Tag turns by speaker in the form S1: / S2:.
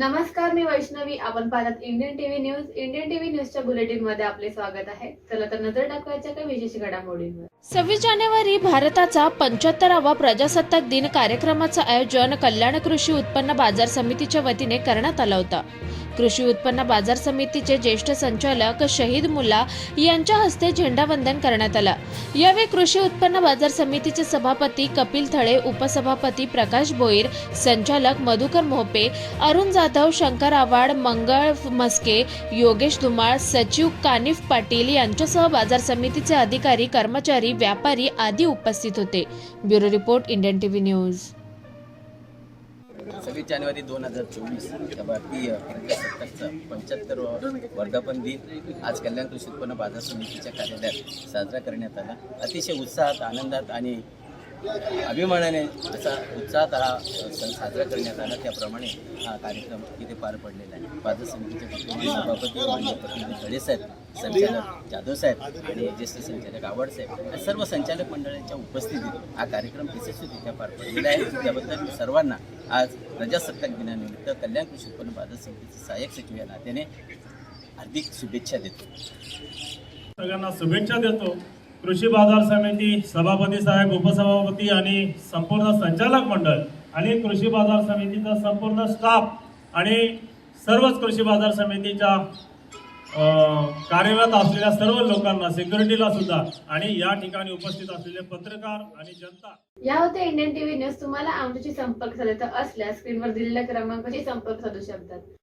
S1: नमस्कार मी वैष्णवी. आपण पाहतात Indian TV news Indian TV न्यूजच्या बुलेटिनमध्ये आपले स्वागत आहे. चला तर नजर टाकवायच्या काही विशेष घडामोडींवर.
S2: सव्वीस जानेवारी भारताचा पंच्याहत्तरावा प्रजासत्ताक दिन कार्यक्रमाचं आयोजन कल्याण कृषी उत्पन्न बाजार समितीच्या वतीने करण्यात आलं होतं. कृषी उत्पन्न बाजार समितीचे ज्येष्ठ संचालक शहीद मुल्ला यांच्या हस्ते झेंडावंदन करण्यात आलं. यावेळी कृषी उत्पन्न बाजार समितीचे सभापती कपिल थळे उपसभापती प्रकाश भोईर संचालक मधुकर मोहपे अरुण जाधव शंकर आव्हाड मंगळ मस्के योगेश धुमाळ सचिव कानिफ पाटील यांच्यासह बाजार समितीचे अधिकारी कर्मचारी व्यापारी आदी उपस्थित होते. Bureau report Indian TV news.
S3: सव्वीस जानेवारी दोन हजार चोवीस या भारतीय प्रजासत्ताकचा पंच्याहत्तर वर्धापन दिन आज कल्याण कृषी उत्पन्न बाजार समितीच्या कार्यालयात साजरा करण्यात आला. अतिशय उत्साहात आनंदात आणि अभिमानाने असा उत्साहात हा सण साजरा करण्यात आला. त्याप्रमाणे हा कार्यक्रम इथे पार पडलेला आहे. बाजार समितीचे सभापती माननीय प्रतिनिधी संचालक जाधव साहेब आणि ज्येष्ठ संचालक आव्हाड साहेब या सर्व संचालक मंडळांच्या उपस्थितीत हा कार्यक्रम यशस्वीरित्या पार पडलेला आहे. त्याबद्दल मी सर्वांना आज प्रजासत्ताक दिनानिमित्त कल्याण कृषी उत्पन्न बाजार समितीचे सहाय्यक सचिव या नात्याने हार्दिक शुभेच्छा देतो.
S4: सगळ्यांना शुभेच्छा देतो. कृषी बाजार समिती सभापती साहेब उपसभापती आणि संपूर्ण संचालक मंडळ आणि कृषी बाजार समितीचा संपूर्ण स्टाफ आणि सर्वच कृषी बाजार समितीच्या अं, कार्यरत असलेल्या सर्व लोकांना सिक्युरिटीला सुद्धा आणि या ठिकाणी उपस्थित असलेले पत्रकार आणि जनता.
S1: या होते इंडियन टीव्ही न्यूज. तुम्हाला आमच्याशी संपर्क साधायचा असल्यास स्क्रीनवर दिलेल्या क्रमांकाशी संपर्क साधू शकतात.